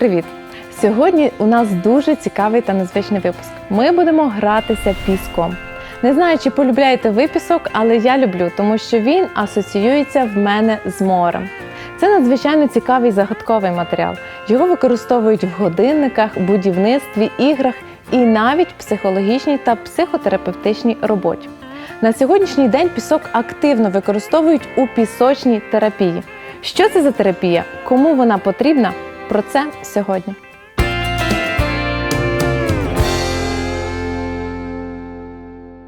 привіт! Сьогодні у нас дуже цікавий та незвичний випуск. Ми будемо гратися піском. Не знаю, чи полюбляєте ви пісок, але я люблю, тому що він асоціюється в мене з морем. Це надзвичайно цікавий загадковий матеріал. Його використовують в годинниках, будівництві, іграх і навіть психологічній та психотерапевтичній роботі. На сьогоднішній день пісок активно використовують у пісочній терапії. Що це за терапія? Кому вона потрібна? Про це сьогодні.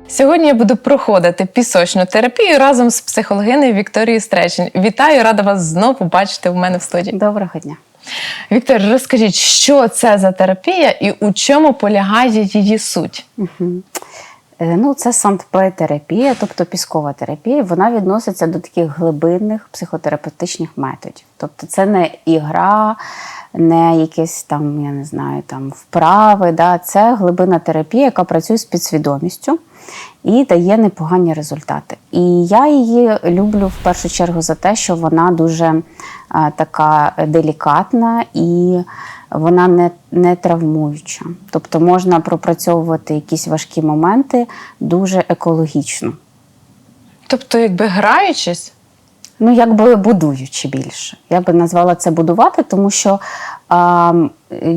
Сьогодні я буду проходити пісочну терапію разом з психологинею Вікторією Стречень. Вітаю, рада вас знову бачити у мене в студії. Доброго дня. Віктор, розкажіть, що це за терапія і у чому полягає її суть? Угу. Ну, це сандплей-терапія, тобто піскова терапія. Вона відноситься до таких глибинних психотерапевтичних методів. Тобто, це не ігра, не якісь там, я не знаю, там вправи. Да? Це глибинна терапія, яка працює з підсвідомістю і дає непогані результати. І я її люблю в першу чергу за те, що вона дуже а, така делікатна і вона не, не травмуюча. Тобто можна пропрацьовувати якісь важкі моменти дуже екологічно. Тобто, якби граючись, Ну, якби будуючи більше. Я би назвала це будувати, тому що, а,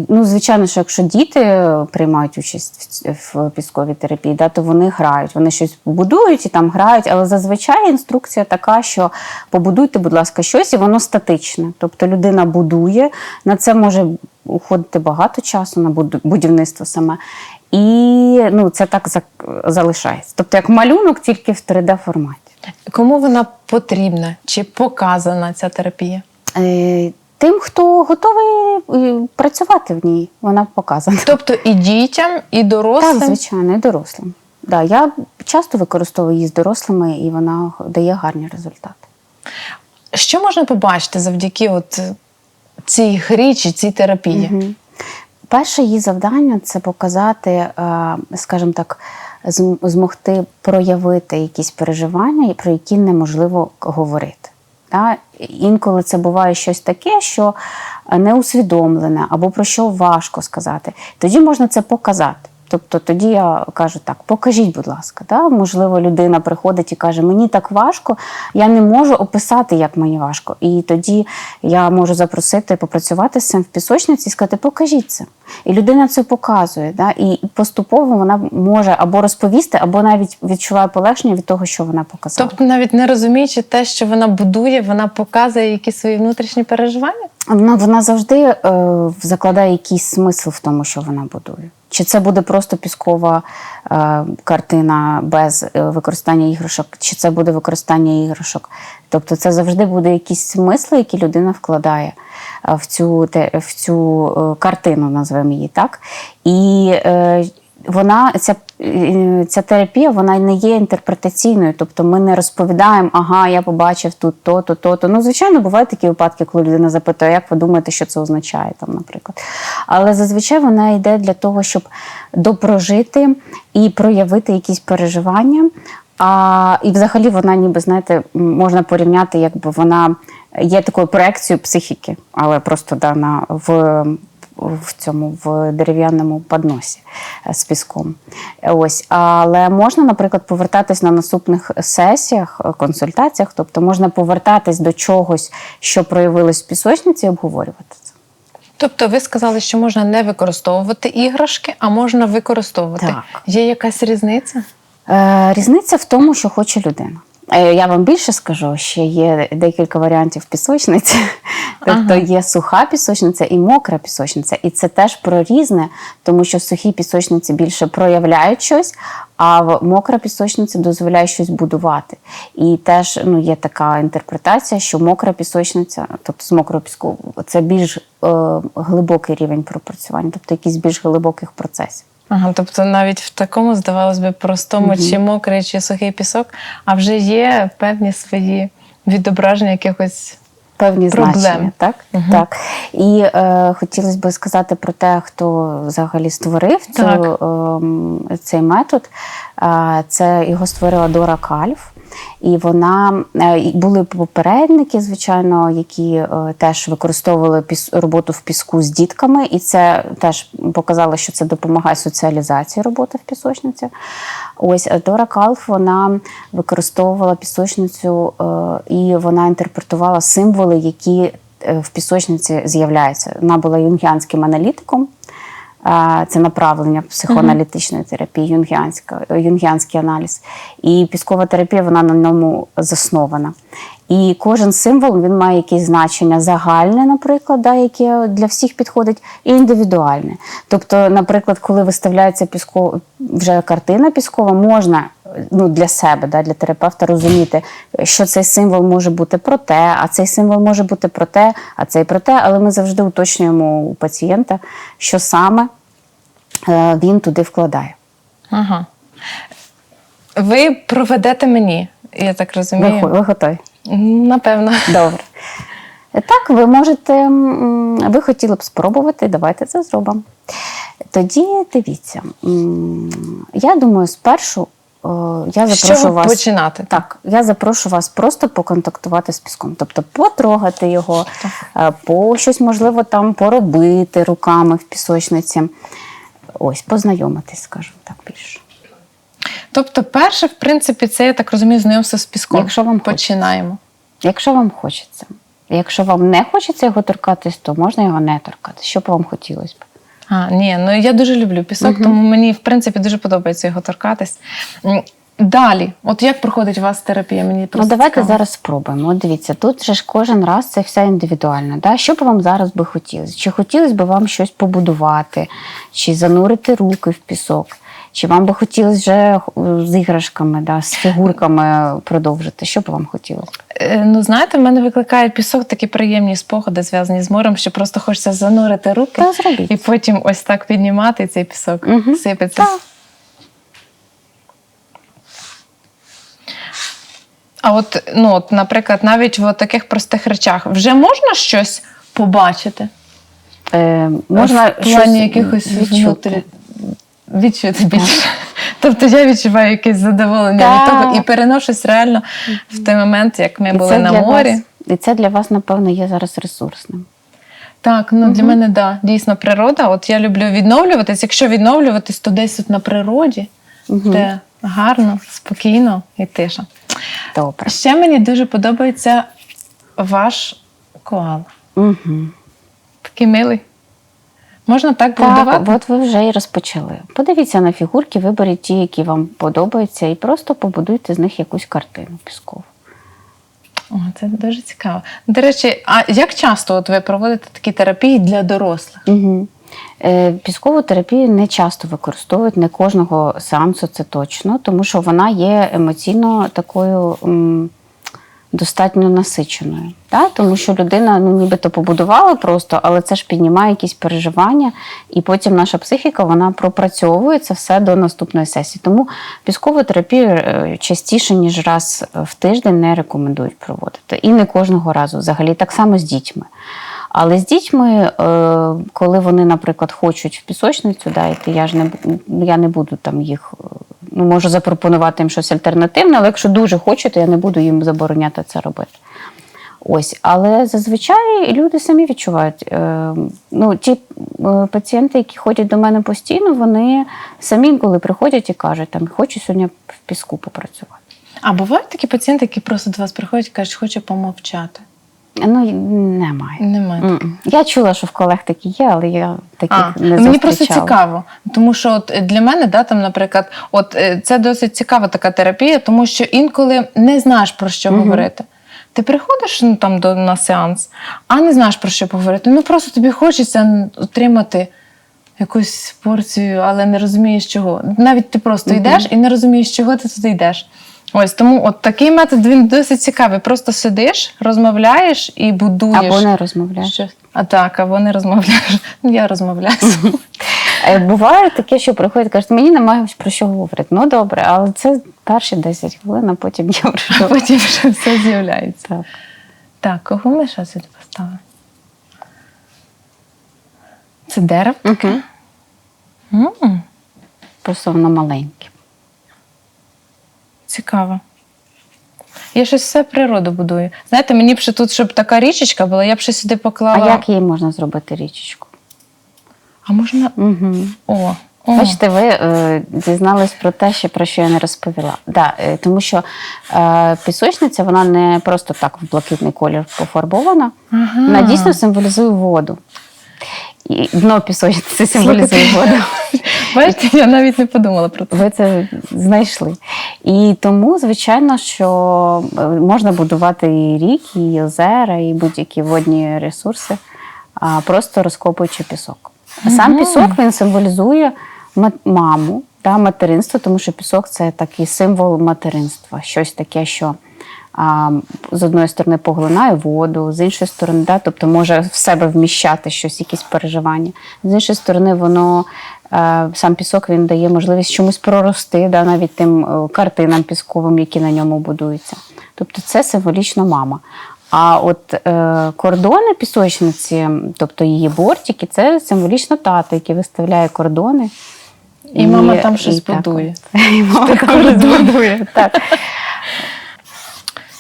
ну, звичайно, що якщо діти приймають участь в, в пісковій терапії, да, то вони грають, вони щось будують і там грають, але зазвичай інструкція така, що побудуйте, будь ласка, щось, і воно статичне. Тобто людина будує, на це може уходити багато часу на будівництво саме. І ну, це так залишається. Тобто, як малюнок, тільки в 3D форматі. кому вона потрібна чи показана ця терапія? Е, Тим, хто готовий е, працювати в ній, вона показана. Тобто і дітям, і дорослим. Так, звичайно, і дорослим. Да, я часто використовую її з дорослими, і вона дає гарні результати. Що можна побачити завдяки от цій грі чи цій терапії? Угу. Перше її завдання це показати, е, скажімо так, змогти проявити якісь переживання, про які неможливо говорити. Інколи це буває щось таке, що не усвідомлене або про що важко сказати. Тоді можна це показати. Тобто тоді я кажу так: покажіть, будь ласка, да? можливо, людина приходить і каже, мені так важко, я не можу описати, як мені важко. І тоді я можу запросити попрацювати з цим в пісочниці і сказати, покажіть це. І людина це показує. Да? І поступово вона може або розповісти, або навіть відчуває полегшення від того, що вона показала. Тобто, навіть не розуміючи те, що вона будує, вона показує якісь свої внутрішні переживання? Вона, вона завжди е, закладає якийсь смисл в тому, що вона будує. Чи це буде просто піскова е, картина без е, використання іграшок, чи це буде використання іграшок. Тобто це завжди буде якісь смисли, які людина вкладає е, в цю, те, в цю е, картину, назвемо її так. І е, вона ця, е, ця терапія вона не є інтерпретаційною, тобто ми не розповідаємо, ага, я побачив тут то-то, то-то. Ну, звичайно, бувають такі випадки, коли людина запитує, як ви думаєте, що це означає, там, наприклад. Але зазвичай вона йде для того, щоб допрожити і проявити якісь переживання. А, і взагалі вона, ніби, знаєте, можна порівняти, якби вона є такою проекцією психіки, але просто да, на, в в цьому в дерев'яному подносі е, з піском. Ось, але можна, наприклад, повертатись на наступних сесіях, е, консультаціях, тобто можна повертатись до чогось, що проявилось в пісочниці, і обговорювати це. Тобто, ви сказали, що можна не використовувати іграшки, а можна використовувати. Так. Є якась різниця? Е, різниця в тому, що хоче людина. Я вам більше скажу, ще є декілька варіантів пісочниці. Тобто Ага. є суха пісочниця і мокра пісочниця. І це теж про різне, тому що в сухій пісочниці більше проявляють щось, а в мокра пісочниця дозволяє щось будувати. І теж ну, є така інтерпретація, що мокра пісочниця, тобто з мокрого піску, це більш е, глибокий рівень пропрацювання, тобто якісь більш глибоких процесів. Ага, тобто навіть в такому, здавалось би, простому Мгм. чи мокрий, чи сухий пісок, а вже є певні свої відображення якихось. Певні Проблем. значення, так? Угу. так. І е, хотілося б сказати про те, хто взагалі створив цю, ем, цей метод. Е, це його створила Дора Кальф. І вона е, були попередники, звичайно, які е, теж використовували роботу в піску з дітками, і це теж показало, що це допомагає соціалізації роботи в пісочниці. Ось е, Дора Калф вона використовувала пісочницю і вона інтерпретувала символи, які в пісочниці з'являються. Вона була юнгіанським аналітиком. Це направлення психоаналітичної терапії, юнгіанська, юнгіанський аналіз. І піскова терапія вона на ньому заснована. І кожен символ він має якесь значення загальне, наприклад, да, яке для всіх підходить, і індивідуальне. Тобто, наприклад, коли виставляється піско, вже картина піскова, можна ну, для себе, да, для терапевта розуміти, що цей символ може бути про те, а цей символ може бути про те, а цей про те, але ми завжди уточнюємо у пацієнта, що саме е, він туди вкладає. Ага. Ви проведете мені, я так розумію. ви готові? Напевно. Добре. Так, ви можете, ви хотіли б спробувати, давайте це зробимо. Тоді дивіться, я думаю, спершу е, я запрошу вас. починати? Так, я запрошу вас просто поконтактувати з піском, тобто потрогати його, е, по щось можливо там поробити руками в пісочниці. Ось, познайомитись, скажімо так, більше. Тобто, перше, в принципі, це я так розумію, знайомство з піском. Якщо вам хочеться. починаємо. Якщо вам хочеться. Якщо вам не хочеться його торкатись, то можна його не торкати. Що б вам хотілося б? А, ні, ну я дуже люблю пісок, тому мені, в принципі, дуже подобається його торкатись. Далі, от як проходить у вас терапія? Мені Ну, давайте цікаво. зараз спробуємо. От дивіться, тут же ж кожен раз це все індивідуально. Да? Що б вам зараз би хотілося? Чи хотілося б вам щось побудувати, чи занурити руки в пісок? Чи вам би хотілося вже е, з іграшками, да, з фігурками продовжити? Що б вам хотілося? Е, Ну, знаєте, в мене викликає пісок такі приємні спогади, зв'язані з морем, що просто хочеться занурити руки Та зробіть. і потім ось так піднімати цей пісок Мгм. сипеться. Так. А от, ну, от, наприклад, навіть в таких простих речах вже можна щось побачити? Е, можна в плані щось якихось відчути. Відчути більше. Тобто я відчуваю якесь задоволення від того і переношусь реально в той момент, як ми І були на морі. Вас, і це для вас, напевно, є зараз ресурсним. Так, ну для мене да, дійсно природа. От я люблю відновлюватись. Якщо відновлюватись, то десь от на природі, де гарно, спокійно і тиша. Добре. Ще мені дуже подобається ваш коала. Угу. Такий милий. Можна так Так, от ви вже і розпочали. Подивіться на фігурки, виберіть ті, які вам подобаються, і просто побудуйте з них якусь картину піскову. О, це дуже цікаво. До речі, а як часто от ви проводите такі терапії для дорослих? Угу. Піскову терапію не часто використовують, не кожного сеансу це точно, тому що вона є емоційно такою достатньо насиченою. Так? Тому що людина ну, нібито побудувала просто, але це ж піднімає якісь переживання, і потім наша психіка вона пропрацьовує це все до наступної сесії. Тому піскову терапію е, частіше, ніж раз в тиждень не рекомендують проводити. І не кожного разу взагалі, так само з дітьми. Але з дітьми, е, коли вони, наприклад, хочуть в пісочницю, да, йти, я ж не я не буду там їх, ну можу запропонувати їм щось альтернативне, але якщо дуже хочуть, я не буду їм забороняти це робити. Ось, але зазвичай люди самі відчувають. Е, ну, ті е, пацієнти, які ходять до мене постійно, вони самі, коли приходять і кажуть, там хочу сьогодні в піску попрацювати. А бувають такі пацієнти, які просто до вас приходять і кажуть, хочу помовчати. Ну, немає. Немає. М-м. Я чула, що в колег такі є, але я таких А, не мені просто цікаво, тому що от для мене, да, там, наприклад, от е, це досить цікава така терапія, тому що інколи не знаєш про що говорити. Ти приходиш ну, там до на сеанс, а не знаєш про що поговорити. Ну просто тобі хочеться отримати якусь порцію, але не розумієш чого. Навіть ти просто йдеш і не розумієш, чого ти туди йдеш. Ось тому от такий метод він досить цікавий. Просто сидиш, розмовляєш і будуєш. Або не розмовляєш. А так, або не розмовляєш. Ну, Я розмовляю. Е, Буває таке, що приходять, кажуть, мені немає про що говорити. Ну добре, але це перші 10 хвилин, а потім я вже Потім вже все з'являється. так. Так, кого ми ще сюди поставили? Це дерево? Угу. М, Просто воно маленьке. Цікаво. Я щось все природу будую. Знаєте, мені б ще тут, щоб така річечка була, я б ще сюди поклала. А як їй можна зробити річечку? А можна. Угу. О, о. Бачите, ви е, дізнались про те, що, про що я не розповіла. Да, е, тому що е, пісочниця вона не просто так в блакитний колір пофарбована, Ага. вона дійсно символізує воду. І дно пісочниці символізує воду. Бачите, я навіть не подумала про це. Ви це знайшли. І тому, звичайно, що е, можна будувати і ріки, і озера, і будь-які водні ресурси, просто розкопуючи пісок. А сам пісок він символізує маму, та, материнство, тому що пісок це такий символ материнства, щось таке, що а, з одної сторони поглинає воду, з іншої сторони, да, тобто може в себе вміщати щось, якісь переживання. З іншої сторони, воно е, сам пісок він дає можливість чомусь прорости, да, навіть тим е, картинам пісковим, які на ньому будуються. Тобто це символічно мама. А от е, кордони пісочниці, тобто її бортики, це символічно тато, який виставляє кордони. І мама там щось будує. І мама там щось будує. Так.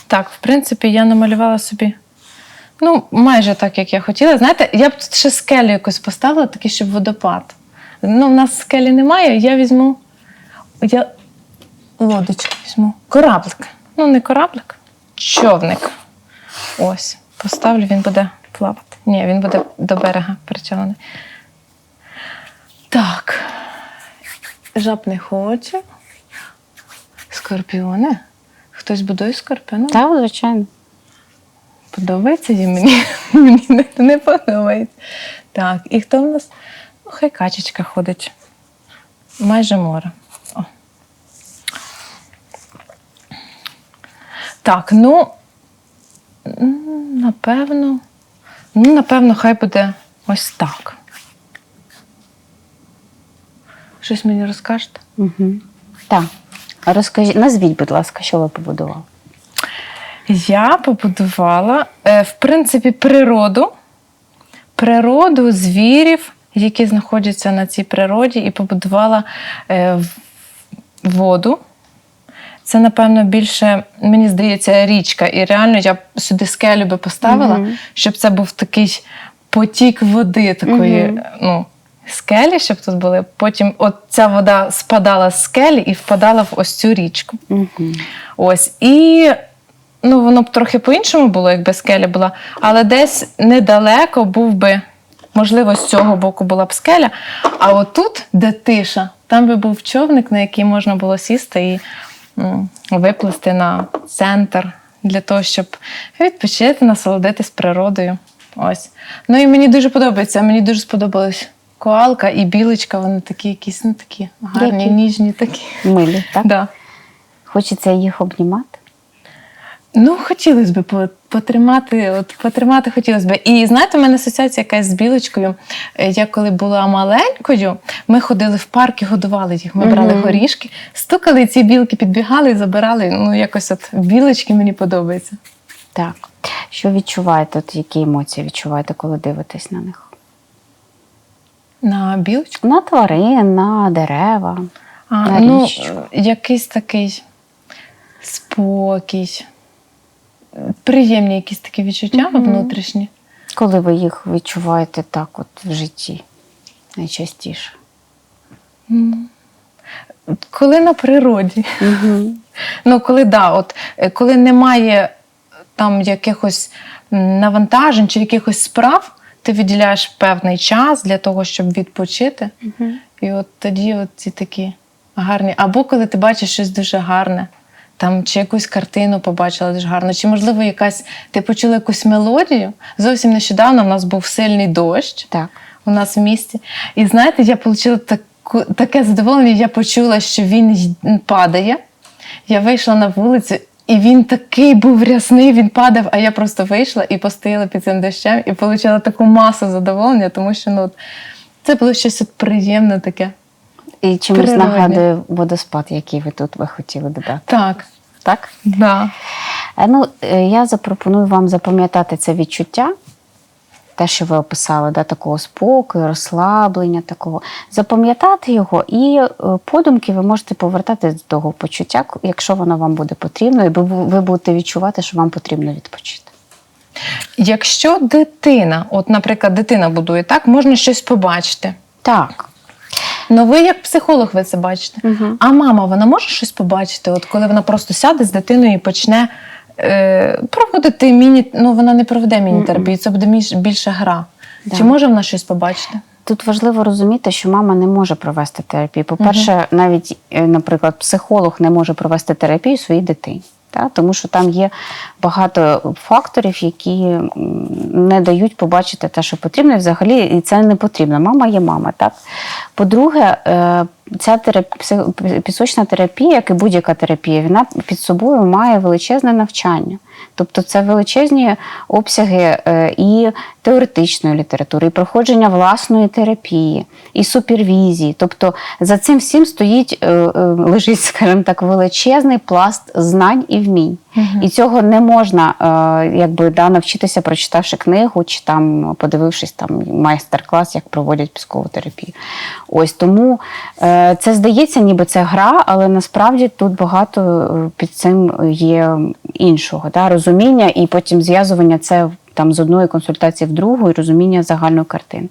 Так, в принципі, я намалювала собі. Ну, майже так, як я хотіла. Знаєте, я б тут ще скелю якось поставила, такий, щоб водопад. Ну, в нас скелі немає, я візьму. Я лодочку візьму. Кораблик. Ну, не кораблик, човник. Ось. Поставлю, він буде плавати. Ні, він буде до берега причалений. Так. Жаб не хочу. Скорпіони. Хтось будує скорпіони? Так, звичайно. Подобається їм мені. мені не, не подобається. Так, і хто в нас? Ну, хай качечка ходить. Майже море. О. Так, ну, напевно, ну, напевно, хай буде ось так. Щось мені розкажете? Угу. Так. Розкажіть, назвіть, будь ласка, що ви побудували? Я побудувала, е, в принципі, природу, природу звірів, які знаходяться на цій природі, і побудувала е, воду. Це, напевно, більше, мені здається, річка. І реально я сюди скелю би поставила, Мгм. щоб це був такий потік води, такої, Мгм. ну, скелі, щоб тут були. Потім от ця вода спадала з скелі і впадала в ось цю річку. Угу. Ось. І ну, воно б трохи по-іншому було, якби скеля була, але десь недалеко був би, можливо, з цього боку була б скеля. А отут, де тиша, там би був човник, на який можна було сісти і виплисти на центр для того, щоб відпочити, насолодитись природою. Ось. Ну і мені дуже подобається. Мені дуже сподобалась коалка і білочка. Вони такі якісь, ну такі гарні, Які? ніжні такі. Милі, так? Да. Хочеться їх обнімати. Ну, хотілося б потримати, от потримати хотілося б. І знаєте, у мене асоціація якась з білочкою. Е, Я коли була маленькою, ми ходили в парк і годували їх. Ми брали Мгм. горішки, стукали, ці білки підбігали і забирали. Ну, якось от білочки мені подобаються. Так. Що відчуваєте? От які емоції відчуваєте, коли дивитесь на них? На білочку. На тварин, на дерева. А, На ну, річечку. якийсь такий спокій, приємні якісь такі відчуття Мгм. внутрішні. Коли ви їх відчуваєте так от в житті найчастіше? Коли на природі. Угу. Ну, коли да, от е, коли немає там якихось навантажень чи якихось справ, ти виділяєш певний час для того, щоб відпочити. Угу. І от тоді от ці такі гарні. Або коли ти бачиш щось дуже гарне, там чи якусь картину побачила дуже гарно, чи, можливо, якась ти почула якусь мелодію. Зовсім нещодавно в нас був сильний дощ Так. у нас в місті. І знаєте, я отримала таку, таке задоволення, я почула, що він падає. Я вийшла на вулицю, і він такий був рясний, він падав, а я просто вийшла і постояла під цим дощем і отримала таку масу задоволення, тому що ну, це було щось от приємне таке. І чимось Природне. нагадує водоспад, який ви тут би хотіли додати. Так, Так? да. Е, Ну, е, я запропоную вам запам'ятати це відчуття те, що ви описали, да, такого спокою, розслаблення, такого. Запам'ятати його, і е, подумки ви можете повертатись до того почуття, якщо воно вам буде потрібно, і ви будете відчувати, що вам потрібно відпочити. Якщо дитина, от, наприклад, дитина будує так, можна щось побачити. Так. Ну, ви як психолог, ви це бачите. Мгм. А мама, вона може щось побачити, от коли вона просто сяде з дитиною і почне е, проводити міні. Ну, вона не проведе міні-терапію, це буде більше гра. Да. Чи може вона щось побачити? Тут важливо розуміти, що мама не може провести терапію. По-перше, навіть, е, наприклад, психолог не може провести терапію своїй дитині. Та? Тому що там є багато факторів, які не дають побачити те, що потрібно, і взагалі і це не потрібно. Мама є мама. Так? По-друге, е, ця терапія, пісочна терапія, як і будь-яка терапія, вона під собою має величезне навчання. Тобто це величезні обсяги е, і теоретичної літератури, і проходження власної терапії, і супервізії. Тобто за цим всім стоїть, е, е, лежить, скажімо так, величезний пласт знань і вмінь. І цього не можна е, якби, да, навчитися, прочитавши книгу чи там подивившись там майстер-клас, як проводять піскову терапію. Ось тому е, це здається, ніби це гра, але насправді тут багато е, під цим є іншого да, розуміння і потім зв'язування це там з одної консультації в другу і розуміння загальної картини.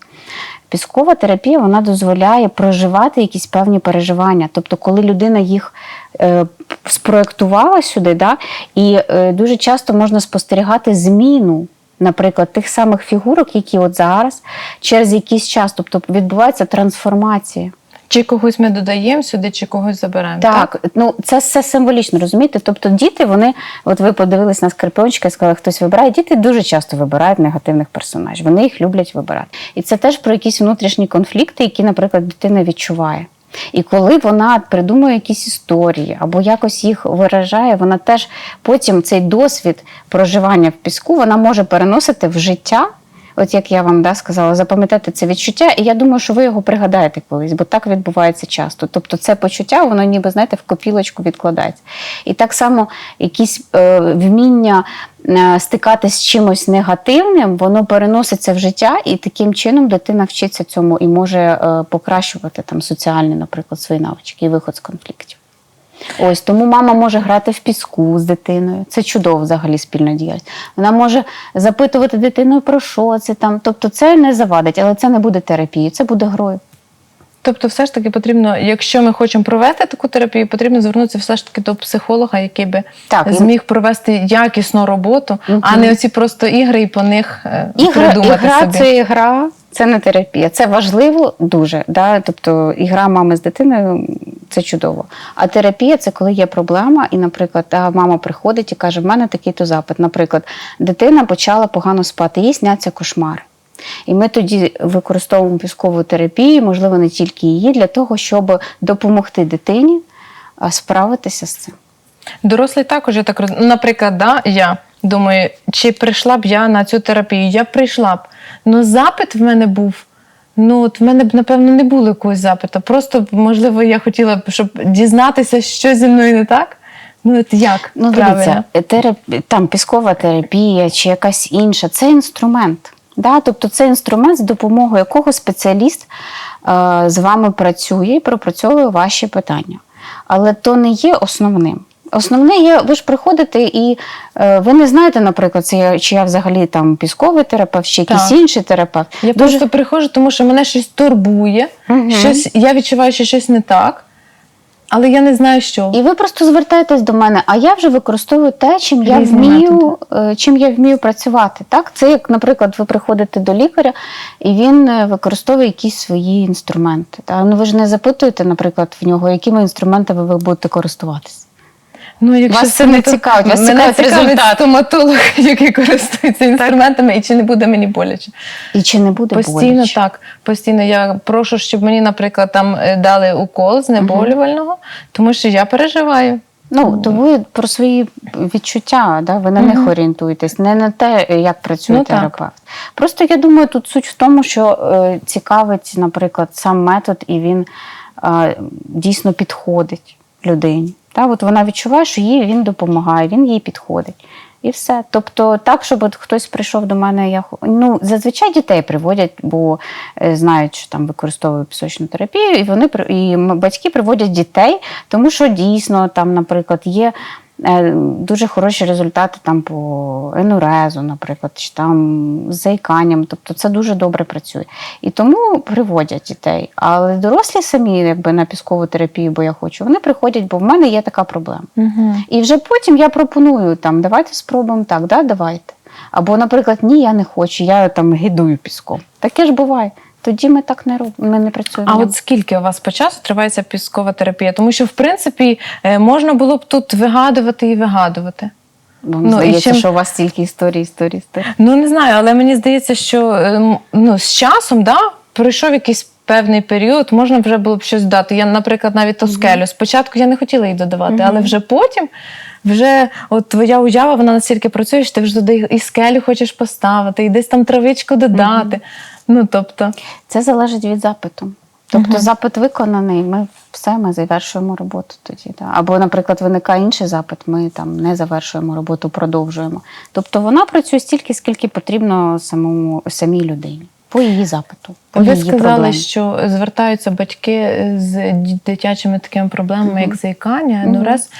Піскова терапія вона дозволяє проживати якісь певні переживання. Тобто, коли людина їх е, спроектувала сюди, да, і е, дуже часто можна спостерігати зміну. Наприклад, тих самих фігурок, які от зараз, через якийсь час, тобто відбувається трансформація. Чи когось ми додаємо сюди, чи когось забираємо? Так, ну це все символічно, розумієте? Тобто діти, вони, от ви подивились на скорпіончика і сказали, хтось вибирає. Діти дуже часто вибирають негативних персонажів. Вони їх люблять вибирати. І це теж про якісь внутрішні конфлікти, які, наприклад, дитина відчуває. І коли вона придумує якісь історії або якось їх виражає, вона теж потім цей досвід проживання в піску вона може переносити в життя. От як я вам да, сказала, запам'ятати це відчуття, і я думаю, що ви його пригадаєте колись, бо так відбувається часто. Тобто це почуття, воно ніби знаєте, в копілочку відкладається. І так само якісь е, вміння е, стикатись з чимось негативним, воно переноситься в життя, і таким чином дитина вчиться цьому і може е, покращувати там соціальні, наприклад, свої навички і виход з конфліктів. Ось тому мама може грати в піску з дитиною. Це чудово взагалі спільна діяльність. Вона може запитувати дитину про що це там. Тобто це не завадить, але це не буде терапією, це буде грою. Тобто, все ж таки потрібно, якщо ми хочемо провести таку терапію, потрібно звернутися все ж таки до психолога, який би Так, і- зміг провести якісну роботу, а не оці просто ігри і по них е, Ігра, придумати ігра собі. це ігра, це не терапія. Це важливо дуже. Да? Тобто ігра мами з дитиною це чудово. А терапія це коли є проблема, і, наприклад, мама приходить і каже: в мене такий-то запит. Наприклад, дитина почала погано спати, їй сняться кошмари. І ми тоді використовуємо піскову терапію, можливо, не тільки її, для того, щоб допомогти дитині справитися з цим. Дорослий також, я так роз... Наприклад, да, я думаю, чи прийшла б я на цю терапію? Я прийшла б. Ну, запит в мене був. Ну, от в мене б, напевно, не було якогось запиту. Просто, можливо, я хотіла б, щоб дізнатися, що зі мною не так. Ну, от як? Ну, правильно? дивіться, терап... там піскова терапія чи якась інша це інструмент. Да? Тобто це інструмент, з допомогою якого спеціаліст е, з вами працює і пропрацьовує ваші питання. Але то не є основним. Основне є, ви ж приходите і е, ви не знаєте, наприклад, це я, чи я взагалі там пісковий терапевт, чи якийсь Так. інший терапевт. Я просто приходжу, тому що мене щось турбує, Мгм. щось, я відчуваю, що щось не так, але я не знаю, що. І ви просто звертаєтесь до мене, а я вже використовую те, чим я Різні вмію, е, чим я вмію працювати. Так, це як, наприклад, ви приходите до лікаря, і він е, використовує якісь свої інструменти. Та ну ви ж не запитуєте, наприклад, в нього, якими інструментами ви будете користуватись. Ну, якщо Вас це не цікавить, вас мене цікавить результат. стоматолог, який користується інструментами, і чи не буде мені боляче. І чи не буде Постійно боляче? так. Постійно я прошу, щоб мені, наприклад, там е, дали укол знеболювального, тому що я переживаю. Ну, то ви про свої відчуття, да? ви на них орієнтуєтесь, не на те, як працює Ну, так. терапевт. Просто я думаю, тут суть в тому, що е, цікавить, наприклад, сам метод, і він е, дійсно підходить людині. Та? От вона відчуває, що їй він допомагає, він їй підходить. І все. Тобто, так, щоб от хтось прийшов до мене, я ну зазвичай дітей приводять, бо е, знають, що там використовують пісочну терапію, і вони і батьки приводять дітей, тому що дійсно там, наприклад, є. Е, Дуже хороші результати там по енурезу, наприклад, чи там з заїканням. Тобто це дуже добре працює. І тому приводять дітей. Але дорослі самі, якби на піскову терапію, бо я хочу, вони приходять, бо в мене є така проблема. Угу. І вже потім я пропоную там, давайте спробуємо так, да, давайте. Або, наприклад, ні, я не хочу, я там гидую піском. Таке ж буває. Тоді ми так не робимо, ми не працюємо. А от скільки у вас по часу триває ця піскова терапія? Тому що, в принципі, е, можна було б тут вигадувати і вигадувати. Вам ну, і здається, чим- що у вас стільки історій, історій, історій. Ну не знаю, але мені здається, що е, ну, з часом да, пройшов якийсь певний період, можна вже було б щось додати. Я, наприклад, навіть ту скелю. Спочатку я не хотіла її додавати, але вже потім. Вже от твоя уява, вона настільки працює, що ти вже туди і скелю хочеш поставити, і десь там травичку додати. Ну тобто, Це залежить від запиту. Тобто запит виконаний, ми все, ми завершуємо роботу тоді. Да. Або, наприклад, виникає інший запит, ми там не завершуємо роботу, продовжуємо. Тобто вона працює стільки, скільки потрібно самому самій людині, по її запиту. По ви її сказали, проблемі. що звертаються батьки з дитячими такими проблемами, як заїкання, Мгм. енурез.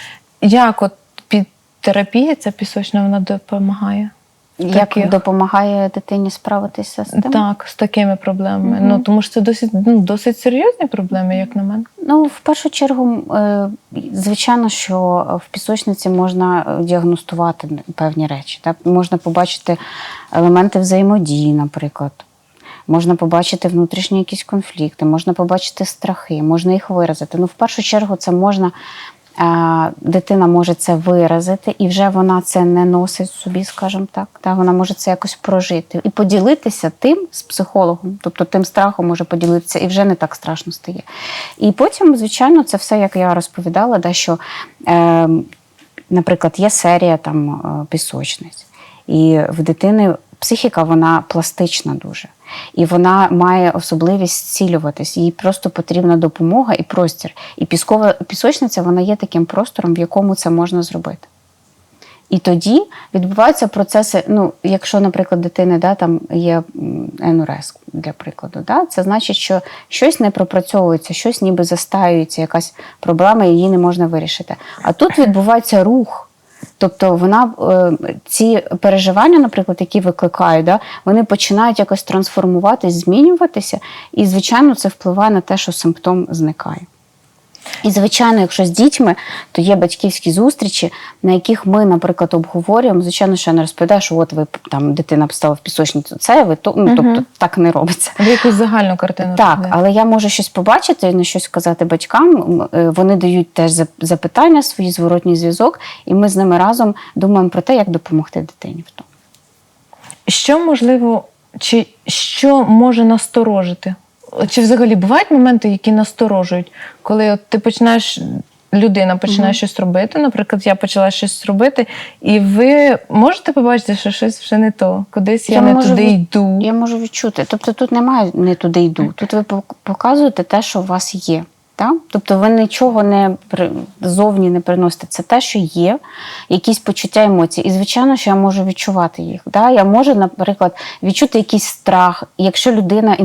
Як от під терапія ця пісочна вона допомагає? Як таких. допомагає дитині справитися з тим? Так, з такими проблемами. Мгм. Ну тому що це досить ну, досить серйозні проблеми, як на мене. Ну, в першу чергу, е, звичайно, що в пісочниці можна е, діагностувати певні речі. Так? Можна побачити елементи взаємодії, наприклад. Можна побачити внутрішні якісь конфлікти, можна побачити страхи, можна їх виразити. Ну, в першу чергу, це можна. Дитина може це виразити, і вже вона це не носить собі, скажімо так. Та вона може це якось прожити і поділитися тим з психологом, тобто тим страхом може поділитися, і вже не так страшно стає. І потім, звичайно, це все, як я розповідала, да, що, е, наприклад, є серія там е, пісочниць, і в дитини психіка вона пластична дуже. І вона має особливість зцілюватись. Їй просто потрібна допомога і простір. І піскова пісочниця вона є таким простором, в якому це можна зробити. І тоді відбуваються процеси. Ну, якщо, наприклад, дитини да, там є енурез, для прикладу, да, це значить, що щось не пропрацьовується, щось ніби застаюється, якась проблема, її не можна вирішити. А тут відбувається рух. Тобто вона е, ці переживання, наприклад, які викликають, да, вони починають якось трансформуватись, змінюватися, і, звичайно, це впливає на те, що симптом зникає. І, звичайно, якщо з дітьми, то є батьківські зустрічі, на яких ми, наприклад, обговорюємо. Звичайно, що я не розповідаю, що от ви там дитина поставила в пісочницю, це ви то. Ну, Мгм. тобто так не робиться. Ви якусь загальну картину. Так, розповідаєте. але я можу щось побачити, на щось сказати батькам. Е, Вони дають теж запитання, свій зворотній зв'язок, і ми з ними разом думаємо про те, як допомогти дитині в тому. Що можливо, чи що може насторожити? Чи взагалі бувають моменти, які насторожують, коли от ти починаєш. Людина починає Мгм. щось робити. Наприклад, я почала щось робити, і ви можете побачити, що щось вже не то, кудись я, Я не можу туди від- йду. Я можу відчути. Тобто тут немає не туди йду. Тут ви показуєте те, що у вас є. Так? Тобто ви нічого не при- зовні не приносите. Це те, що є, якісь почуття емоцій. І, звичайно, що я можу відчувати їх. Да? Я можу, наприклад, відчути якийсь страх. Якщо людина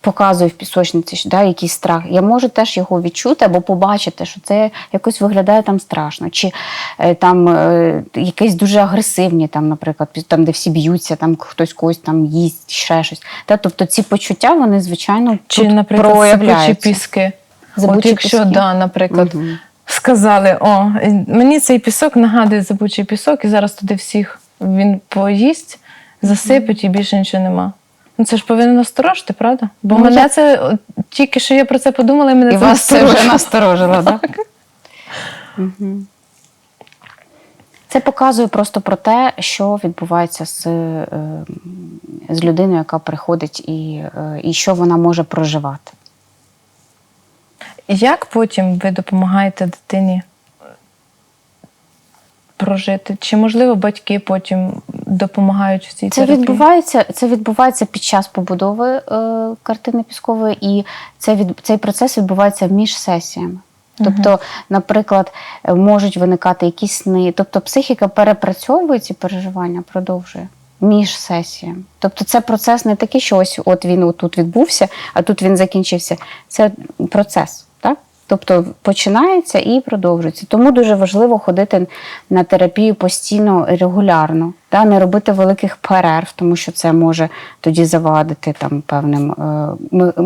показує в пісочниці що, якийсь страх, я можу теж його відчути або побачити, що це якось виглядає там страшно. Чи е, там е, якісь дуже агресивні, там, наприклад, там, де всі б'ються, там хтось когось там їсть, ще щось. Да? Тобто ці почуття, вони, звичайно, Чи, тут наприклад, проявляються. піски. Забучі От якщо, піски. да, наприклад, Мгм. сказали, о, мені цей пісок нагадує забучий пісок, і зараз туди всіх він поїсть, засипить і більше нічого нема. Ну це ж повинно насторожити, правда? Бо Ну, мене я- це тільки що я про це подумала, і мене І це вас це вже насторожило. так? Мгм. Це показує просто про те, що відбувається з, е, з людиною, яка приходить, і, е, і що вона може проживати. Як потім ви допомагаєте дитині прожити? Чи можливо батьки потім допомагають в цій Це терапії? відбувається, це відбувається під час побудови е, картини піскової, і це від, цей процес відбувається між сесіями. Тобто, наприклад, е, можуть виникати якісь сни. Тобто психіка перепрацьовує ці переживання, продовжує між сесіями. Тобто це процес не такий, що ось от він тут відбувся, а тут він закінчився. Це процес? Тобто починається і продовжується. Тому дуже важливо ходити на терапію постійно регулярно, та не робити великих перерв, тому що це може тоді завадити там певним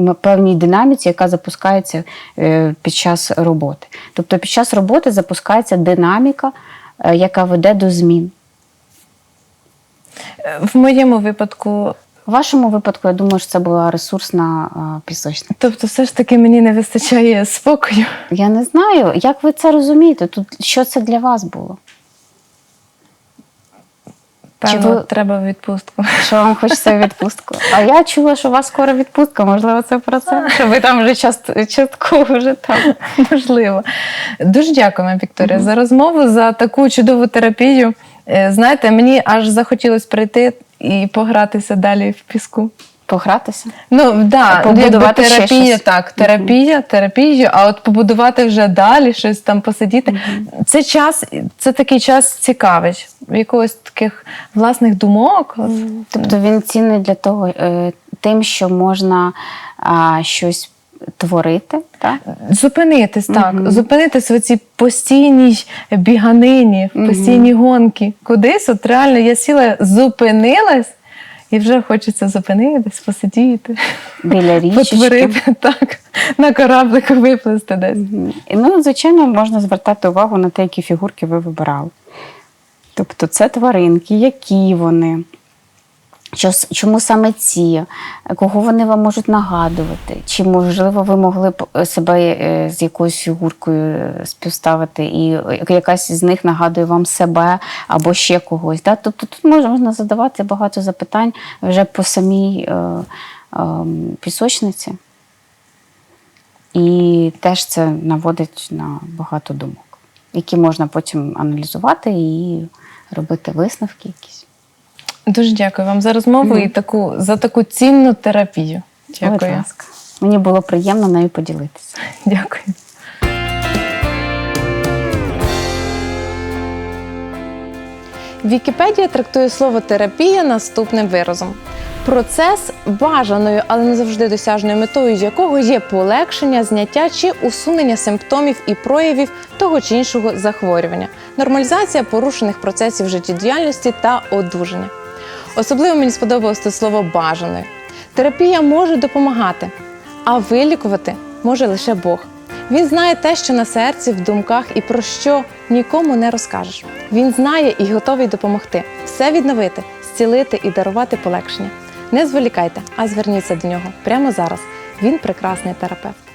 е, певній динаміці, яка запускається е, під час роботи. Тобто під час роботи запускається динаміка, е, яка веде до змін. В моєму випадку, В вашому випадку, я думаю, що це була ресурсна е, пісочниця. тобто, все ж таки мені не вистачає спокою. Я не знаю, як ви це розумієте? Тут що це для вас було? Чи ви- треба в відпустку. Що вам хочеться в відпустку? А я чула, що у вас скоро відпустка. Можливо, це про це? Що ви там вже част- частково вже там. Можливо. Дуже дякуємо, Вікторія, за розмову, за таку чудову терапію. Е, Знаєте, мені аж захотілося прийти і погратися далі в піску. Погратися? Ну, да, Побудувати якби ще щось. так, терапія, терапію, а от побудувати вже далі, щось там посидіти. Це час, це такий час цікавий, якогось таких власних думок. От. Тобто він цінний для того, е, тим, що можна а, щось творити, так? Зупинитись, так, Мгм. зупинитись в цій постійній біганині, в постійній гонки. Кудись, от реально я сіла, зупинилась, і вже хочеться зупинитись, посидіти, Біля річечки. потворити так, на кораблику виплисти десь. І, Ну, звичайно, можна звертати увагу на те, які фігурки ви вибирали. Тобто це тваринки, які вони, чому саме ці, кого вони вам можуть нагадувати, чи, можливо, ви могли б е, себе е, з якоюсь фігуркою е, співставити, і якась з них нагадує вам себе або ще когось. Да? Тобто тут можна задавати багато запитань вже по самій е, е, пісочниці. І теж це наводить на багато думок, які можна потім аналізувати і робити висновки якісь. Дуже дякую вам за розмову і таку за таку цінну терапію. Будь Дякую. ласка. Мені було приємно нею поділитися. Дякую. Вікіпедія трактує слово терапія наступним виразом. Процес бажаною, але не завжди досяжною метою якого є полегшення, зняття чи усунення симптомів і проявів того чи іншого захворювання, нормалізація порушених процесів життєдіяльності та одужання. Особливо мені сподобалось це слово бажаною. Терапія може допомагати, а вилікувати може лише Бог. Він знає те, що на серці, в думках і про що нікому не розкажеш. Він знає і готовий допомогти, все відновити, зцілити і дарувати полегшення. Не зволікайте, а зверніться до нього прямо зараз. Він прекрасний терапевт.